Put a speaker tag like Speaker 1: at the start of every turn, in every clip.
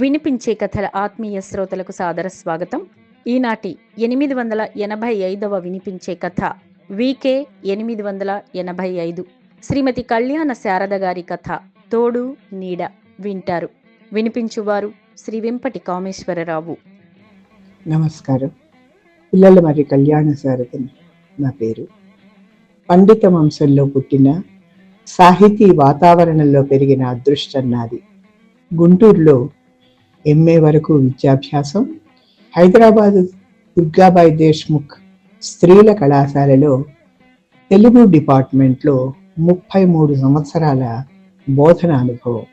Speaker 1: వినిపించే కథల
Speaker 2: ఆత్మీయ శ్రోతలకు సాదర స్వాగతం. ఈనాటి ఎనిమిది వందల ఎనభై ఐదవ వినిపించే కథ వికే ఎనిమిది వందల ఎనభై ఐదు. శ్రీమతి కళ్యాణ శారద గారి కథ తోడు నీడ వింటారు. వినిపించువారు శ్రీ వెంపటి కామేశ్వరరావు.
Speaker 3: నమస్కారం. పిల్లల మరి కళ్యాణ శారదని నా పేరు. పండిత వంశంలో పుట్టిన సాహితీ వాతావరణంలో పెరిగిన అదృష్టం నాది. గుంటూరులో ఎంఏ వరకు విద్యాభ్యాసం. హైదరాబాద్ దుర్గాబాయి దేశ్ముఖ్ స్త్రీల కళాశాలలో తెలుగు డిపార్ట్మెంట్లో ముప్పై మూడు సంవత్సరాల బోధన అనుభవం.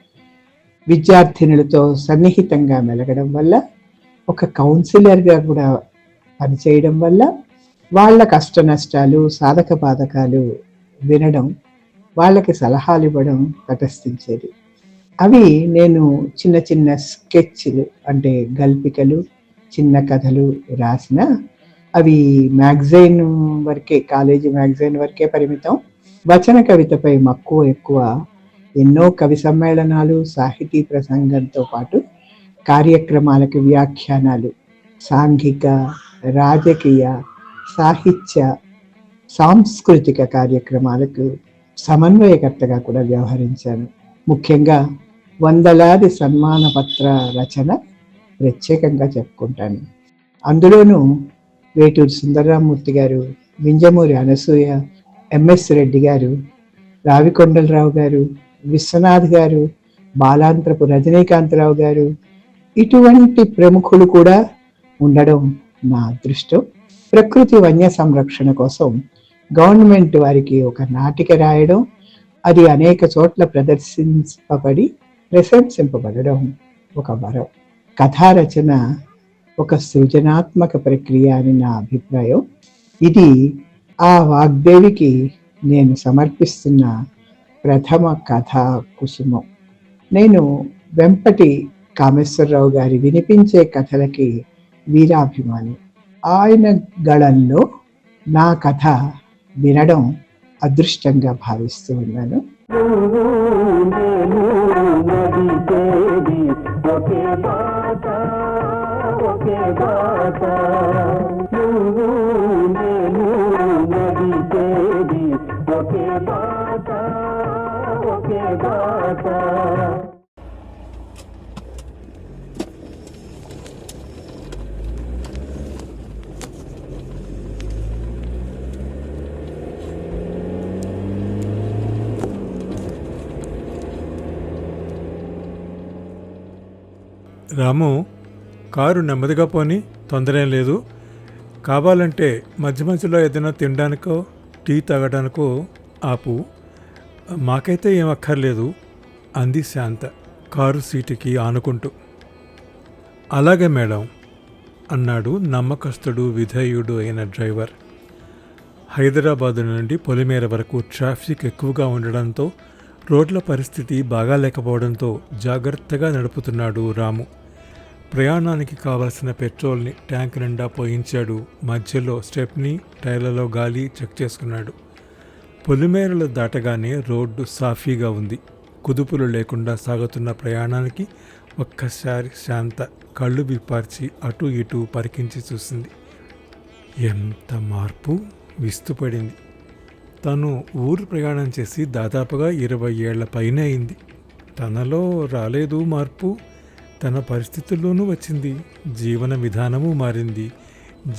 Speaker 3: విద్యార్థినులతో సన్నిహితంగా మెలగడం వల్ల ఒక కౌన్సిలర్గా కూడా పనిచేయడం వల్ల వాళ్ళ కష్ట నష్టాలు సాధక బాధకాలు వినడం వాళ్ళకి సలహాలు ఇవ్వడం తటస్థించేది. అవి నేను చిన్న చిన్న స్కెచ్లు అంటే గల్పికలు చిన్న కథలు రాసిన అవి మ్యాగజైన్ వరకే కాలేజీ మ్యాగజైన్ వరకే పరిమితం. వచన కవితపై మక్కువ ఎక్కువ ఎన్నో కవి సమ్మేళనాలు సాహితీ ప్రసంగంతో పాటు కార్యక్రమాలకు వ్యాఖ్యానాలు సాంఘిక రాజకీయ సాహిత్య సాంస్కృతిక కార్యక్రమాలకు సమన్వయకర్తగా కూడా వ్యవహరించాను. ముఖ్యంగా వందలాది సన్మాన పత్ర రచన ప్రత్యేకంగా చెప్పుకుంటాను. అందులోనూ వేటూరు సుందరరామూర్తి గారు వింజమూరి అనసూయ ఎంఎస్ రెడ్డి గారు రావికొండలరావు గారు విశ్వనాథ్ గారు బాలాంత్రపు రజనీకాంతరావు గారు ఇటువంటి ప్రముఖులు కూడా ఉండడం నా అదృష్టం. ప్రకృతి వన్య సంరక్షణ కోసం గవర్నమెంట్ వారికి ఒక నాటిక రాయడం అది అనేక చోట్ల ప్రదర్శింపబడి ప్రశంసింపబడడం ఒక వరం. కథా రచన ఒక సృజనాత్మక ప్రక్రియ అని నా అభిప్రాయం. ఇది ఆ వాగ్దేవికి నేను సమర్పిస్తున్న ప్రథమ కథా కుసుమం. నేను వెంపటి కామేశ్వరరావు గారి వినిపించే కథలకి వీరాభిమాని. ఆయన గళంలో నా కథ వినడం అదృష్టంగా భావిస్తూ ఉన్నాను. ఒకే బాట ఒకే బాట.
Speaker 4: రాము కారు నెమ్మదిగా పోని తొందరేం లేదు. కావాలంటే మధ్య మధ్యలో ఏదైనా తినడానికో టీ తాగడానికో ఆపు. మాకైతే ఏం అక్కర్లేదు అంది శాంత కారు సీటుకి ఆనుకుంటూ. అలాగే మేడం అన్నాడు నమ్మకస్తుడు విధేయుడు అయిన డ్రైవర్. హైదరాబాదు నుండి పొలిమేర వరకు ట్రాఫిక్ ఎక్కువగా ఉండడంతో రోడ్ల పరిస్థితి బాగాలేకపోవడంతో జాగ్రత్తగా నడుపుతున్నాడు రాము. ప్రయాణానికి కావలసిన పెట్రోల్ని ట్యాంక్ నిండా పోయించాడు. మధ్యలో స్టెప్ని టైర్లలో గాలి చెక్ చేసుకున్నాడు. పొలిమేరలు దాటగానే రోడ్డు సాఫీగా ఉంది. కుదుపులు లేకుండా సాగుతున్న ప్రయాణానికి ఒక్కసారి శాంత కళ్ళు విప్పార్చి అటు ఇటు పరికించి చూసింది. ఎంత మార్పు? విస్తుపడింది తను ఊరు ప్రయాణం చేసి దాదాపుగా ఇరవై ఏళ్ళ పైన అయింది. తనలో రాలేదు మార్పు. తన పరిస్థితుల్లోనూ వచ్చింది. జీవన విధానము మారింది.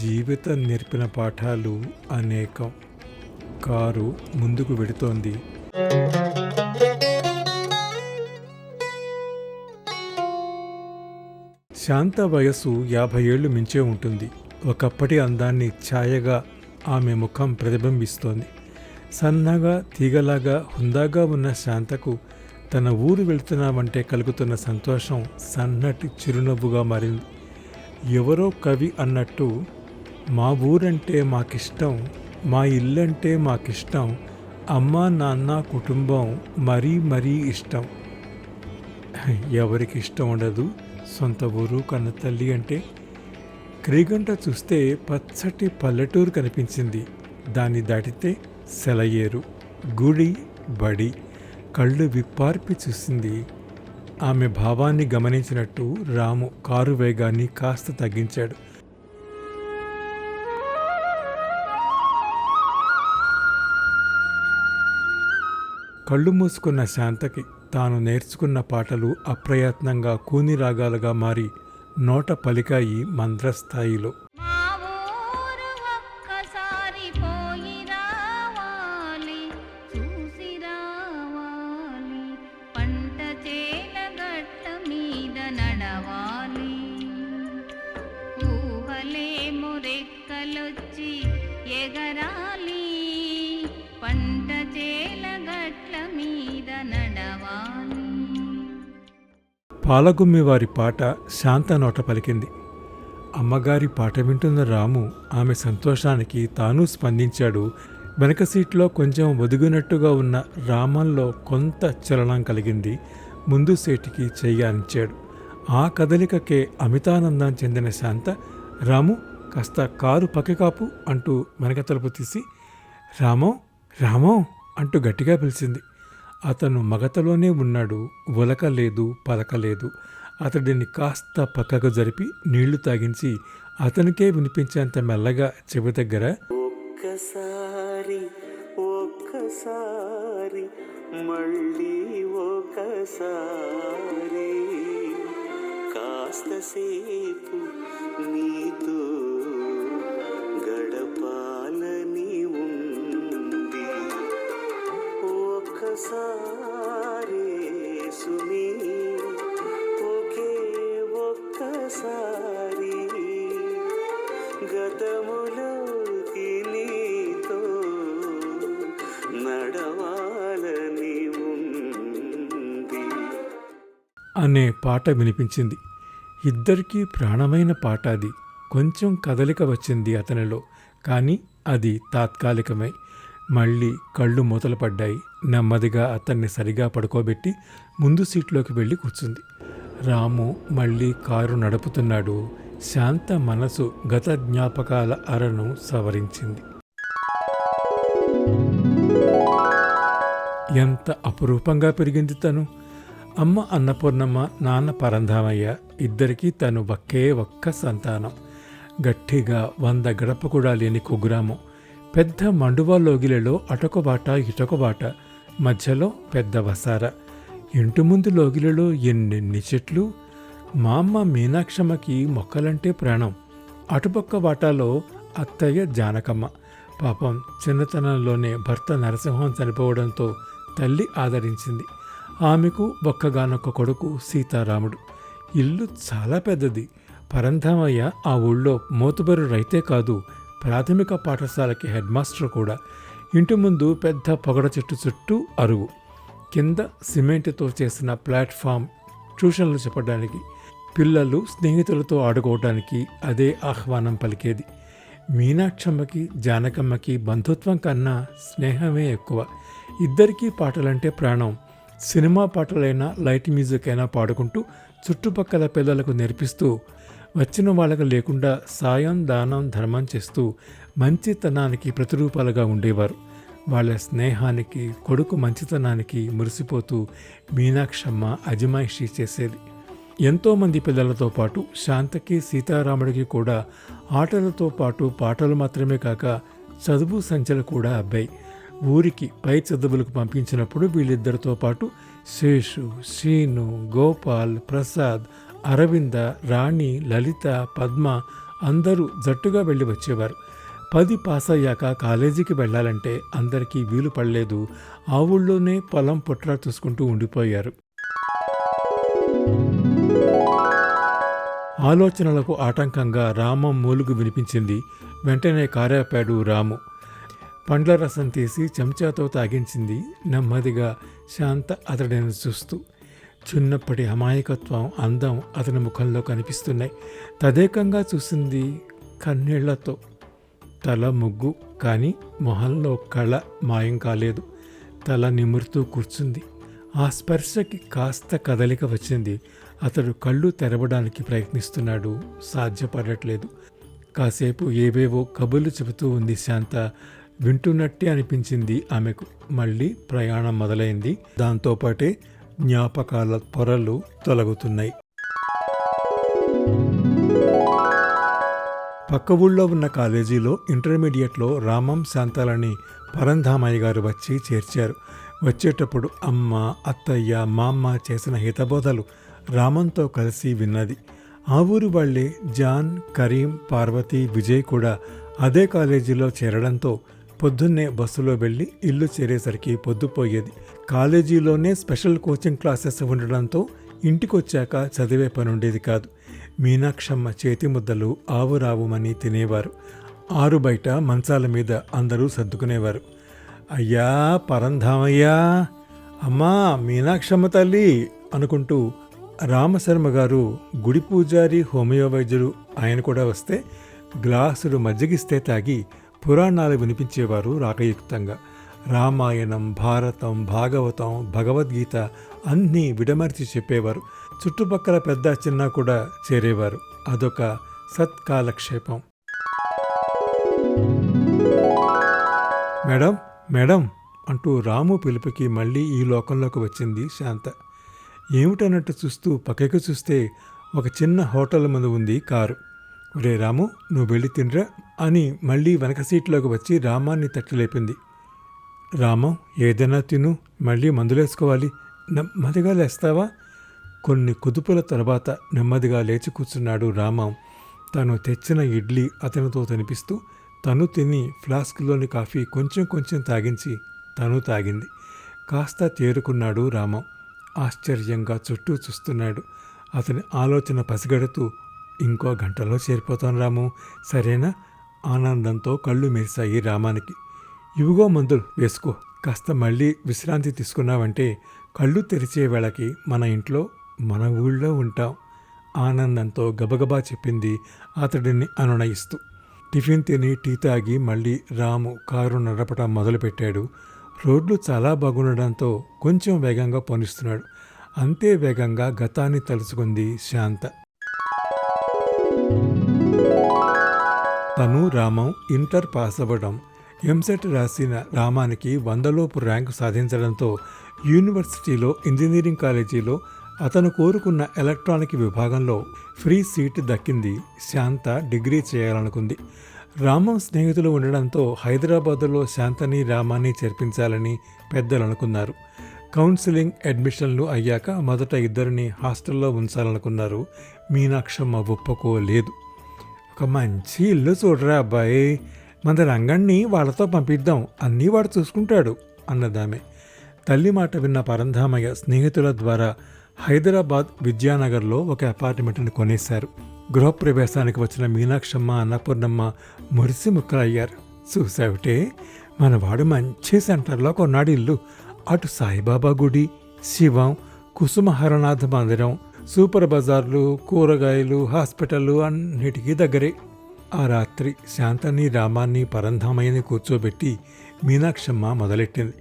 Speaker 4: జీవితం నేర్పిన పాఠాలు అనేకం. కారు ముందుకు వెడుతోంది. శాంత వయస్సు యాభై ఏళ్ళు మించే ఉంటుంది. ఒకప్పటి అందాన్ని ఛాయగా ఆమె ముఖం ప్రతిబింబిస్తోంది. సన్నగా తీగలాగా హుందాగా ఉన్న శాంతకు తన ఊరు వెళ్తున్నామంటే కలుగుతున్న సంతోషం సన్నటి చిరునవ్వుగా మారింది. ఎవరో కవి అన్నట్టు మా ఊరంటే మాకిష్టం మా ఇల్లంటే మాకిష్టం అమ్మ నాన్న కుటుంబం మరీ మరీ ఇష్టం. ఎవరికి ఇష్టం ఉండదు? సొంత ఊరు కన్న తల్లి అంటే? క్రీగంట చూస్తే పచ్చటి పల్లెటూరు కనిపించింది. దాన్ని దాటితే సెలయేరు గుడి బడి. కళ్ళు విప్పార్పి చూసింది. ఆమె భావాన్ని గమనించినట్టు రాము కారు వేగాన్ని కాస్త తగ్గించాడు. కళ్ళు మూసుకున్న శాంతకి తాను నేర్చుకున్న పాటలు అప్రయత్నంగా కూని రాగాలుగా మారి నోట పలికాయి మంద్రస్థాయిలో పాలగుమ్మి వారి పాట శాంత నోట పలికింది. అమ్మగారి పాట వింటున్న రాము ఆమె సంతోషానికి తాను స్పందించాడు. వెనక సీట్లో కొంచెం ఒదిగినట్టుగా ఉన్న రామంలో కొంత చలనం కలిగింది. ముందు సీటుకి చెయ్యి ఆ కదలికకే అమితానందం చెందిన శాంత రాము కాస్త కారు పక్కకాపు అంటూ వెనక తలుపు తీసి రామో రామో అంటూ గట్టిగా పిలిచింది. అతను మగతలోనే ఉన్నాడు ఉలక లేదు లేదు అతడిని కాస్త పక్కకు జరిపి నీళ్ళు తాగించి అతనికే వినిపించేంత మెల్లగా చెవి దగ్గర
Speaker 5: ఒక్కసారి
Speaker 4: అనే పాట వినిపించింది. ఇద్దరికీ ప్రాణమైన పాట అది. కొంచెం కదలిక వచ్చింది అతనిలో కానీ అది తాత్కాలికమై. మళ్ళీ కళ్ళు మూతలు పడ్డాయి. నెమ్మదిగా అతన్ని సరిగా పడుకోబెట్టి ముందు సీట్లోకి వెళ్ళి కూర్చుంది. రాము మళ్ళీ కారు నడుపుతున్నాడు. శాంత మనసు గత జ్ఞాపకాల అరను సవరించింది. ఎంత అపురూపంగా పెరిగింది తను. అమ్మ అన్నపూర్ణమ్మ నాన్న పరంధామయ్య ఇద్దరికీ తను ఒకే ఒక్క సంతానం. గట్టిగా వంద గడప కూడా లేని కుగ్రామం. పెద్ద మండువా లోగిలలో అటొకబాట ఇటొకబాట మధ్యలో పెద్ద వసార. ఇంటి ముందు లోగిలలో ఎన్నెన్ని చెట్లు? మా అమ్మ మీనాక్షమ్మకి మొక్కలంటే ప్రాణం. అటుపక్క వాటాలో అత్తయ్య జానకమ్మ. పాపం చిన్నతనంలోనే భర్త నరసింహం చనిపోవడంతో తల్లి ఆదరించింది. ఆమెకు ఒక్కగానొక్క కొడుకు సీతారాముడు. ఇల్లు చాలా పెద్దది. పరంధామయ్య ఆ ఊళ్ళో మోతుబరు రైతే కాదు ప్రాథమిక పాఠశాలకి హెడ్ మాస్టర్ కూడా. ఇంటి ముందు పెద్ద పొగడ చెట్టు చుట్టూ అరుగు కింద సిమెంట్తో చేసిన ప్లాట్ఫామ్ ట్యూషన్లు చెప్పడానికి పిల్లలు స్నేహితులతో ఆడుకోవడానికి అదే ఆహ్వానం పలికేది. మీనాక్షమ్మకి జానకమ్మకి బంధుత్వం కన్నా స్నేహమే ఎక్కువ. ఇద్దరికీ పాటలంటే ప్రాణం. సినిమా పాటలైనా లైట్ మ్యూజిక్ అయినా పాడుకుంటూ చుట్టుపక్కల పిల్లలకు నేర్పిస్తూ వచ్చిన వాళ్ళకు లేకుండా సాయం దానం ధర్మం చేస్తూ మంచితనానికి ప్రతిరూపాలుగా ఉండేవారు. వాళ్ళ స్నేహానికి కొడుకు మంచితనానికి మురిసిపోతూ మీనాక్షమ్మ అజమాయిషి చేసేది. ఎంతోమంది పిల్లలతో పాటు శాంతకి సీతారాముడికి కూడా ఆటలతో పాటు పాటలు మాత్రమే కాక చదువు సంచలు కూడా అబ్బాయి. ఊరికి పై చదువులకు పంపించినప్పుడు వీళ్ళిద్దరితో పాటు శేషు శ్రీను గోపాల్ ప్రసాద్ అరవింద రాణి లలిత పద్మ అందరూ జట్టుగా వెళ్ళి వచ్చేవారు. పది పాస్ అయ్యాక కాలేజీకి వెళ్ళాలంటే అందరికీ వీలు పడలేదు. ఆ ఊళ్ళోనే పొలం పుట్రా చూసుకుంటూ ఉండిపోయారు. ఆలోచనలకు ఆటంకంగా రామం మూలుగు వినిపించింది. వెంటనే కారేపాడు రాము. పండ్ల రసం తీసి చెంచాతో తాగించింది నెమ్మదిగా శాంత అతడిని చూస్తూ. చిన్నప్పటి అమాయకత్వం అందం అతని ముఖంలో కనిపిస్తున్నాయి. తదేకంగా చూసింది కన్నీళ్ళతో. తల ముగ్గు కానీ మొహంలో కళ మాయం కాలేదు. తల నిమురుతూ కూర్చుంది. ఆ స్పర్శకి కాస్త కదలిక వచ్చింది. అతడు కళ్ళు తెరవడానికి ప్రయత్నిస్తున్నాడు. సాధ్యపడట్లేదు. కాసేపు ఏవేవో కబుర్లు చెబుతూ ఉంది శాంత. వింటున్నట్టే అనిపించింది ఆమెకు. మళ్ళీ ప్రయాణం మొదలైంది. దాంతోపాటే జ్ఞాపకాల పొరలు తొలగుతున్నాయి. పక్క ఊళ్ళో ఉన్న కాలేజీలో ఇంటర్మీడియట్లో రామం శాంతాలని పరంధామయ్య గారు వచ్చి చేర్చారు. వచ్చేటప్పుడు అమ్మ అత్తయ్య మామ్మ చేసిన హితబోధలు రామంతో కలిసి విన్నది. ఆ ఊరు వాళ్ళే జాన్ కరీం పార్వతి విజయ్ కూడా అదే కాలేజీలో చేరడంతో పొద్దున్నే బస్సులో వెళ్ళి ఇల్లు చేరేసరికి పొద్దుపోయేది. కాలేజీలోనే స్పెషల్ కోచింగ్ క్లాసెస్ ఉండడంతో ఇంటికొచ్చాక చదివే పని ఉండేది కాదు. మీనాక్షమ్మ చేతి ముద్దలు ఆవురావుమని తినేవారు. ఆరు బయట మంచాల మీద అందరూ సర్దుకునేవారు. అయ్యా పరంధామయ్యా! అమ్మా మీనాక్షమ్మ తల్లి! అనుకుంటూ రామశర్మ గారు గుడి పూజారి హోమియో వైద్యుడు ఆయన కూడా వస్తే గ్లాసులు మజ్జిగిస్తే తాగి పురాణాలు వినిపించేవారు రాగయుక్తంగా రామాయణం భారతం భాగవతం భగవద్గీత అన్నీ విడమర్చి చెప్పేవారు. చుట్టుపక్కల పెద్ద చిన్న కూడా చేరేవారు. అదొక సత్కాలక్షేపం. మేడం మేడం అంటూ రాము పిలుపుకి మళ్ళీ ఈ లోకంలోకి వచ్చింది శాంత. ఏమిటన్నట్టు చూస్తూ పక్కకు చూస్తే ఒక చిన్న హోటల్ ముందు ఉంది కారు. ఒరే రాము నువ్వు వెళ్ళి తినరా. అని మళ్ళీ వెనక సీట్లోకి వచ్చి రామాన్ని తట్టిలేపింది. రామం ఏదైనా తిను మళ్ళీ మందులేసుకోవాలి. నెమ్మదిగా లేస్తావా? కొన్ని కుదుపుల తర్వాత నెమ్మదిగా లేచి కూర్చున్నాడు రామం. తను తెచ్చిన ఇడ్లీ అతనితో తినిపిస్తూ తను తిని ఫ్లాస్క్లోని కాఫీ కొంచెం కొంచెం తాగించి తను తాగింది. కాస్త తేరుకున్నాడు రామం. ఆశ్చర్యంగా చుట్టూ చూస్తున్నాడు. అతని ఆలోచన పసిగడుతూ ఇంకో గంటలో చేరిపోతాను రాము. సరేనా? ఆనందంతో కళ్ళు మెరిశాయి రామానికి. ఇవిగో మందులు వేసుకో కాస్త మళ్ళీ విశ్రాంతి తీసుకున్నావంటే కళ్ళు తెరిచే వేళకి మన ఇంట్లో మన ఊళ్ళో ఉంటాం ఆనందంతో గబగబా చెప్పింది అతడిని అనునయిస్తూ. టిఫిన్ తిని టీ తాగి మళ్ళీ రాము కారు నడపటం మొదలుపెట్టాడు. రోడ్లు చాలా బాగుండడంతో కొంచెం వేగంగా పోనిస్తున్నాడు. అంతే వేగంగా గతాన్ని తలుచుకుంది శాంత. తను రామం ఇంటర్ పాస్ అవ్వడం. ఎంసెట్ రాసిన రామానికి వందలోపు ర్యాంకు సాధించడంతో యూనివర్సిటీలో ఇంజనీరింగ్ కాలేజీలో అతను కోరుకున్న ఎలక్ట్రానిక్ విభాగంలో ఫ్రీ సీట్ దక్కింది. శాంత డిగ్రీ చేయాలనుకుంది. రామం స్నేహితులు ఉండడంతో హైదరాబాదులో శాంతని రామాన్ని చేర్పించాలని పెద్దలు అనుకున్నారు కౌన్సిలింగ్ అడ్మిషన్లు అయ్యాక మొదట ఇద్దరిని హాస్టల్లో ఉంచాలనుకున్నారు. మీనాక్షమ్మ ఒప్పుకోలేదు. ఒక మంచి ఇల్లు చూడరా అబ్బాయి. మన రంగణ్ణి వాళ్ళతో పంపిద్దాం. అన్నీ వాడు చూసుకుంటాడు అన్నదామె. తల్లి మాట విన్న పరంధామయ్య స్నేహితుల ద్వారా హైదరాబాద్ విద్యానగర్లో ఒక అపార్ట్మెంట్ని కొనేశారు. గృహప్రవేశానికి వచ్చిన మీనాక్షమ్మ అన్నపూర్ణమ్మ మురిసి ముక్కలయ్యారు చూసావిటే మనవాడు మంచి సెంటర్లో కొన్నాడు ఇల్లు అటు సాయిబాబా గుడి శివం కుసుమహరనాథ మందిరం సూపర్ బజార్లు కూరగాయలు హాస్పిటళ్ళు అన్నిటికీ దగ్గరే. ఆ రాత్రి శాంతని రామాన్ని పరంధామయ్యని కూర్చోబెట్టి మీనాక్షమ్మ మొదలెట్టింది.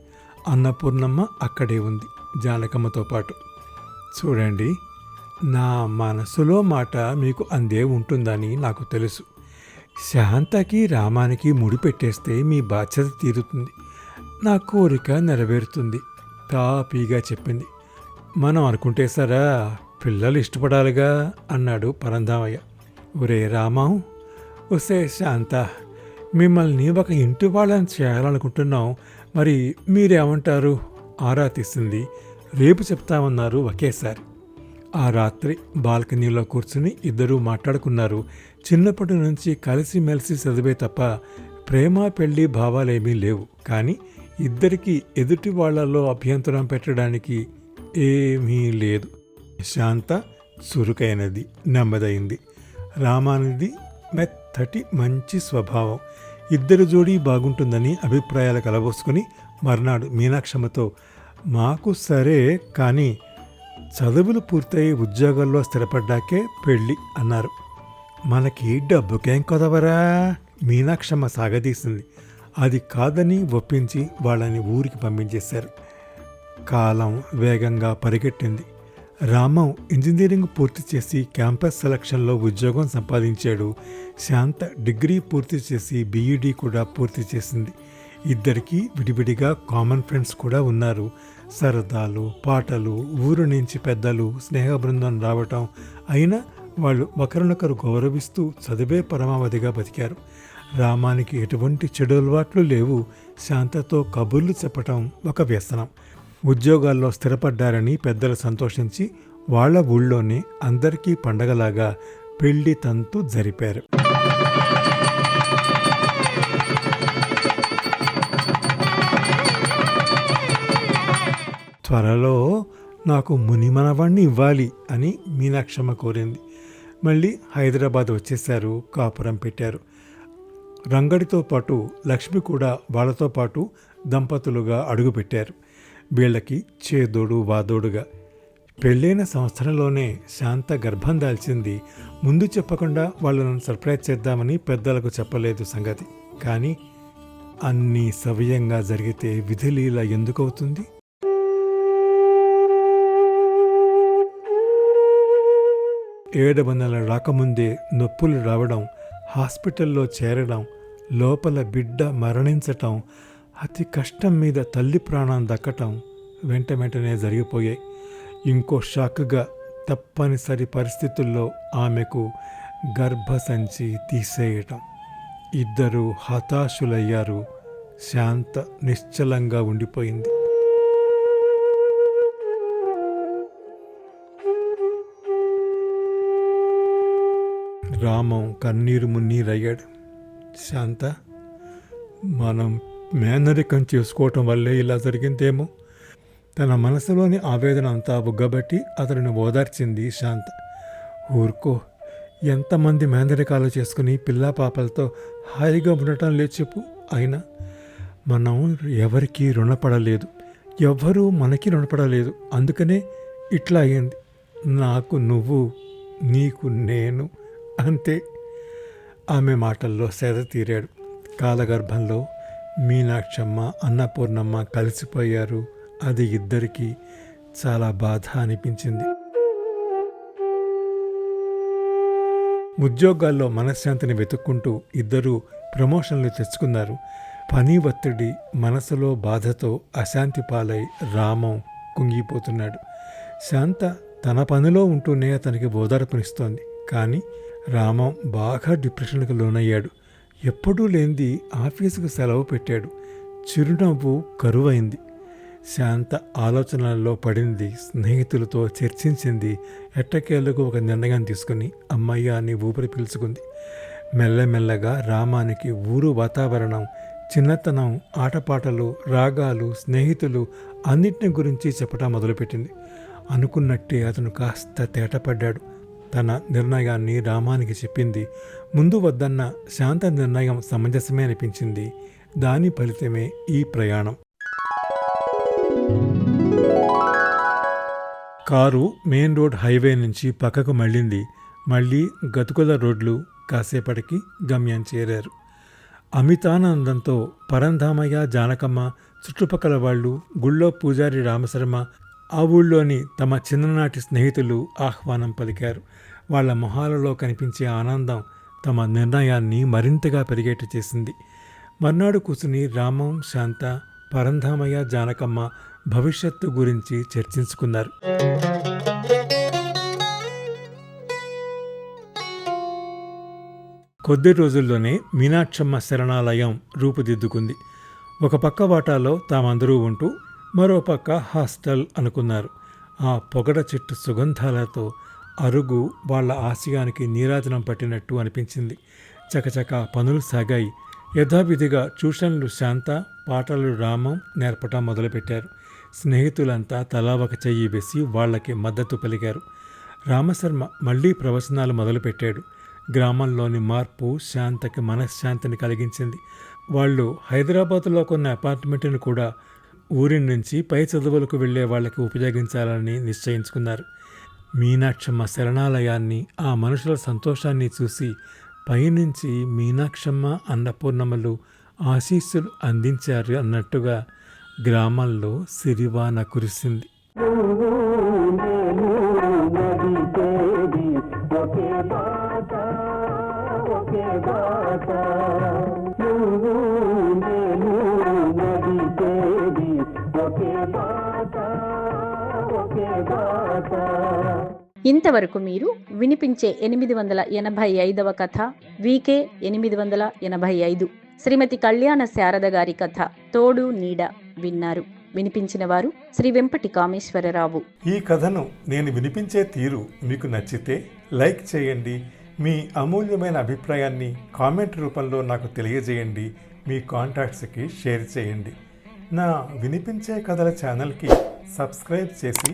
Speaker 4: అన్నపూర్ణమ్మ అక్కడే ఉంది జానకమ్మతో పాటు. చూడండి నా మనసులో మాట మీకు అందే ఉంటుందని నాకు తెలుసు. శాంతకి రామానికి ముడి పెట్టేస్తే మీ బాధ్యత తీరుతుంది. నా కోరిక నెరవేరుతుంది తాపీగా చెప్పింది. మనం అనుకుంటే సరా పిల్లలు ఇష్టపడాలిగా అన్నాడు పరంధామయ్య. ఒరే రామం ఒసే శాంత మిమ్మల్ని ఒక ఇంటి వాళ్ళని చేయాలనుకుంటున్నాం. మరి మీరేమంటారు? ఆరా తీసింది. రేపు చెప్తామన్నారు ఒకేసారి. ఆ రాత్రి బాల్కనీలో కూర్చుని ఇద్దరూ మాట్లాడుకున్నారు. చిన్నప్పటి నుంచి కలిసిమెలిసి చదివే తప్ప ప్రేమ పెళ్ళి భావాలేమీ లేవు. కానీ ఇద్దరికీ ఎదుటి వాళ్ళలో అభ్యంతరం పెట్టడానికి ఏమీ లేదు. శాంత చురుకైనది నెమ్మదైంది. రామానిది మెత్తటి మంచి స్వభావం. ఇద్దరు జోడీ బాగుంటుందని అభిప్రాయాలు కలబోసుకుని మర్నాడు మీనాక్షమ్మతో మాకు సరే కానీ చదువులు పూర్తయి ఉద్యోగాల్లో స్థిరపడ్డాకే పెళ్ళి అన్నారు. మనకి డబ్బుకేం కొదవరా? మీనాక్షమ్మ సాగదీసింది. అది కాదని ఒప్పించి వాళ్ళని ఊరికి పంపించేశారు. కాలం వేగంగా పరిగెట్టింది. రామం ఇంజనీరింగ్ పూర్తి చేసి క్యాంపస్ సెలక్షన్లో ఉద్యోగం సంపాదించాడు. శాంత డిగ్రీ పూర్తి చేసి బీఈడీ కూడా పూర్తి చేసింది. ఇద్దరికీ విడివిడిగా కామన్ ఫ్రెండ్స్ కూడా ఉన్నారు. సరదాలు పాటలు ఊరు నుంచి పెద్దలు స్నేహ బృందం రావటం అయినా వాళ్ళు ఒకరినొకరు గౌరవిస్తూ చదివే పరమావధిగా బతికారు. రామానికి ఎటువంటి చెడు అలవాట్లు లేవు. శాంతతో కబుర్లు చెప్పటం ఒక వ్యసనం. ఉద్యోగాల్లో స్థిరపడ్డారని పెద్దలు సంతోషించి వాళ్ళ ఊళ్ళోనే అందరికీ పండగలాగా పెళ్ళి తంతు జరిపారు. త్వరలో నాకు మునిమనవాణ్ణి ఇవ్వాలి అని మీనాక్షమ్మ కోరింది. మళ్ళీ హైదరాబాద్ వచ్చేశారు కాపురం పెట్టారు. రంగడితో పాటు లక్ష్మి కూడా వాళ్ళతో పాటు దంపతులుగా అడుగుపెట్టారు. వీళ్ళకి చేదోడు వాదోడుగా. పెళ్ళైన సంవత్సరంలోనే శాంత గర్భం దాల్చింది. ముందు చెప్పకుండా వాళ్ళను సర్ప్రైజ్ చేద్దామని పెద్దలకు చెప్పలేదు సంగతి. కానీ అన్నీ సవ్యంగా జరిగితే విధిలీల ఎందుకవుతుంది? ఏడవ నెల రాకముందే నొప్పులు రావడం హాస్పిటల్లో చేరడం లోపల బిడ్డ మరణించటం అతి కష్టం మీద తల్లి ప్రాణం దక్కటం వెంట వెంటనే జరిగిపోయాయి. ఇంకో షాక్గా తప్పనిసరి పరిస్థితుల్లో ఆమెకు గర్భసంచి తీసేయటం. ఇద్దరు హతాశులయ్యారు. శాంత నిశ్చలంగా ఉండిపోయింది. రామం కన్నీరు మున్నీరయ్యాడు. శాంత మనం మేనరికం చేసుకోవటం వల్లే ఇలా జరిగిందేమో? తన మనసులోని ఆవేదన అంతా బుగ్గబట్టి అతడిని ఓదార్చింది శాంత. ఊరుకో. ఎంతమంది మేందరికాలు చేసుకుని పిల్లా పాపలతో హాయిగా ఉండటం లేదు చెప్పు అయినా? మనం ఎవరికీ రుణపడలేదు. ఎవ్వరూ మనకి రుణపడలేదు. అందుకనే ఇట్లా అయింది. నాకు నువ్వు నీకు నేను అంతే. ఆమె మాటల్లో సేద తీరాడు. కాలగర్భంలో మీనాక్షమ్మ అన్నపూర్ణమ్మ కలిసిపోయారు. అది ఇద్దరికీ చాలా బాధ అనిపించింది. ఉద్యోగాల్లో మనశ్శాంతిని వెతుక్కుంటూ ఇద్దరూ ప్రమోషన్లు తెచ్చుకున్నారు. పని ఒత్తిడి మనసులో బాధతో అశాంతి పాలై రామం కుంగిపోతున్నాడు. శాంత తన పనిలో ఉంటూనే అతనికి ఓదార్పునిస్తోంది. కానీ రామం బాగా డిప్రెషన్కు లోనయ్యాడు. ఎప్పుడూ లేనిది ఆఫీసుకు సెలవు పెట్టాడు. చిరునవ్వు కరువైంది. శాంత ఆలోచనల్లో పడింది స్నేహితులతో చర్చించింది ఎట్టకేలకు ఒక నిర్ణయం తీసుకుని అమ్మయ్య అని ఊపిరి పీల్చుకుంది. మెల్లమెల్లగా రామానికి ఊరు వాతావరణం చిన్నతనం ఆటపాటలు రాగాలు స్నేహితులు అన్నిటిని గురించి చెప్పటం మొదలుపెట్టింది. అనుకున్నట్టే అతను కాస్త తేటపడ్డాడు. తన నిర్ణయాన్ని రామానికి చెప్పింది. ముందు వద్దన్న శాంత నిర్ణయం సమంజసమే అనిపించింది. దాని ఫలితమే ఈ ప్రయాణం. కారు మెయిన్ రోడ్ హైవే నుంచి పక్కకు మళ్ళింది. మళ్ళీ గతుకుల రోడ్లు కాసేపటికి గమ్యం చేరారు. అమితానందంతో పరంధామయ్య జానకమ్మ చుట్టుపక్కల వాళ్ళు గుళ్ళో పూజారి రామశర్మ ఆ ఊళ్ళోని తమ చిన్ననాటి స్నేహితులు ఆహ్వానం పలికారు. వాళ్ళ మొహాలలో కనిపించే ఆనందం తమ నిర్ణయాన్ని మరింతగా పెరిగేట్టు చేసింది. మర్నాడు కూసుని రామం శాంత పరంధామయ్య జానకమ్మ భవిష్యత్తు గురించి చర్చించుకున్నారు. కొద్ది రోజుల్లోనే మీనాక్షమ్మ శరణాలయం రూపుదిద్దుకుంది. ఒక పక్క వాటాలో తామందరూ ఉంటూ మరో పక్క హాస్టల్ అనుకున్నారు. ఆ పొగడ చెట్టు సుగంధాలతో అరుగు వాళ్ళ ఆశయానికి నీరాజనం పట్టినట్టు అనిపించింది. చకచక పనులు సాగాయి. యథావిధిగా ట్యూషన్లు శాంత పాటలు రామం నేర్పటం మొదలుపెట్టారు. స్నేహితులంతా తలా ఒక చెయ్యి వేసి వాళ్ళకి మద్దతు పలికారు. రామశర్మ మళ్ళీ ప్రవచనాలు మొదలుపెట్టాడు. గ్రామంలోని మార్పు శాంతకి మనశ్శాంతిని కలిగించింది. వాళ్ళు హైదరాబాద్లో కొన్న అపార్ట్మెంట్ను కూడా ఊరి నుంచి పై చదువులకు వెళ్ళే వాళ్ళకి ఉపయోగించాలని నిశ్చయించుకున్నారు. మీనాక్షమ్మ శరణాలయాన్ని ఆ మనుషుల సంతోషాన్ని చూసి పైనుంచి మీనాక్షమ్మ అన్నపూర్ణమ్మలు ఆశీస్సులు అందించారు అన్నట్టుగా గ్రామంలో సిరివాన కురిసింది.
Speaker 2: ఇంతవరకు మీరు వినిపించే ఎనిమిది వందల ఎనభై ఐదవ కథ వికే ఎనిమిది వందల ఎనభై ఐదు. శ్రీమతి కళ్యాణ శారద గారి కథ తోడు నీడ విన్నారు. వినిపించిన వారు శ్రీ వెంపటి కామేశ్వరరావు
Speaker 4: ఈ కథను నేను వినిపించే తీరు మీకు నచ్చితే లైక్ చేయండి మీ అమూల్యమైన అభిప్రాయాన్ని కామెంట్ రూపంలో నాకు తెలియజేయండి మీ కాంటాక్ట్స్కి షేర్ చేయండి. నా వినిపించే కథల ఛానల్కి సబ్స్క్రైబ్ చేసి